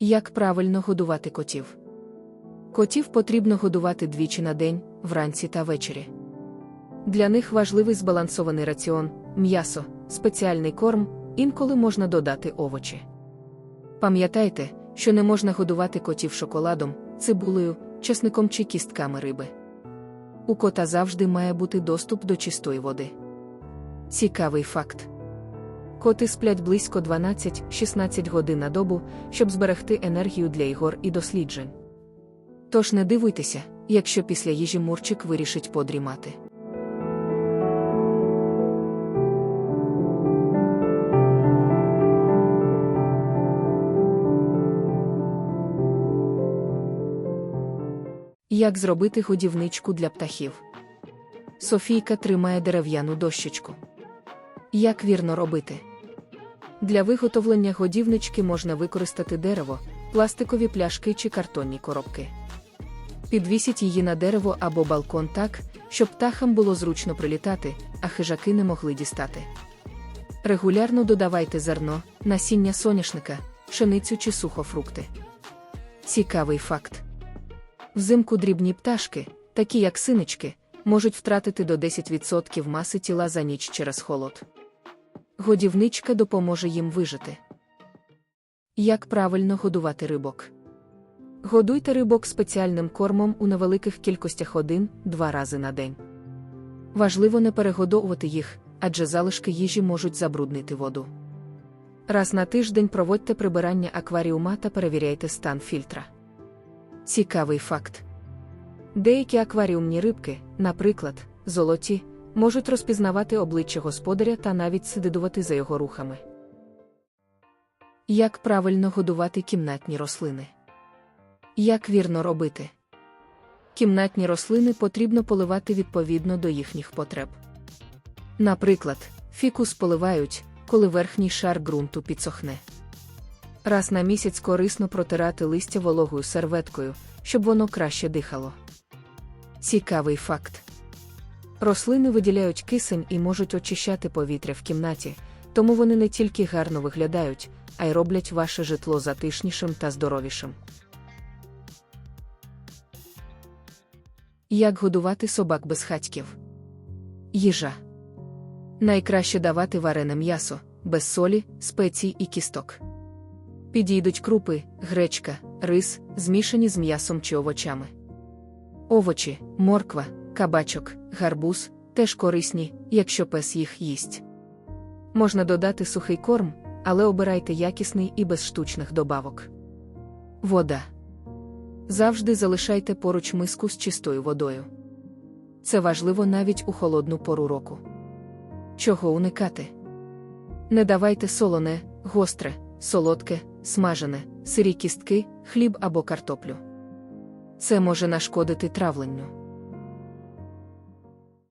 Як правильно годувати котів? Котів потрібно годувати двічі на день, вранці та ввечері. Для них важливий збалансований раціон, м'ясо, спеціальний корм, інколи можна додати овочі. Пам'ятайте, що не можна годувати котів шоколадом, цибулею, чесником чи кістками риби. У кота завжди має бути доступ до чистої води. Цікавий факт. Коти сплять близько 12-16 годин на добу, щоб зберегти енергію для ігор і досліджень. Тож не дивуйтеся, якщо після їжі Мурчик вирішить подрімати. Як зробити годівничку для птахів? Софійка тримає дерев'яну дощечку. Як вірно робити? Для виготовлення годівнички можна використати дерево, пластикові пляшки чи картонні коробки. Підвісіть її на дерево або балкон так, щоб птахам було зручно прилітати, а хижаки не могли дістати. Регулярно додавайте зерно, насіння соняшника, пшеницю чи сухофрукти. Цікавий факт. Взимку дрібні пташки, такі як синички, можуть втратити до 10% маси тіла за ніч через холод. Годівничка допоможе їм вижити. Як правильно годувати рибок? Годуйте рибок спеціальним кормом у невеликих кількостях один-два рази на день. Важливо не перегодовувати їх, адже залишки їжі можуть забруднити воду. Раз на тиждень проводьте прибирання акваріума та перевіряйте стан фільтра. Цікавий факт. Деякі акваріумні рибки, наприклад, золоті, можуть розпізнавати обличчя господаря та навіть слідувати за його рухами. Як правильно годувати кімнатні рослини? Як вірно робити? Кімнатні рослини потрібно поливати відповідно до їхніх потреб. Наприклад, фікус поливають, коли верхній шар ґрунту підсохне. Раз на місяць корисно протирати листя вологою серветкою, щоб воно краще дихало. Цікавий факт. Рослини виділяють кисень і можуть очищати повітря в кімнаті, тому вони не тільки гарно виглядають, а й роблять ваше житло затишнішим та здоровішим. Як годувати собак без хатьків? Їжа. Найкраще давати варене м'ясо, без солі, спецій і кісток. Підійдуть крупи, гречка, рис, змішані з м'ясом чи овочами. Овочі, морква, кабачок, гарбуз теж корисні, якщо пес їх їсть. Можна додати сухий корм, але обирайте якісний і без штучних добавок. Вода. Завжди залишайте поруч миску з чистою водою. Це важливо навіть у холодну пору року. Чого уникати? Не давайте солоне, гостре, солодке, смажене, сирі кістки, хліб або картоплю. Це може нашкодити травленню.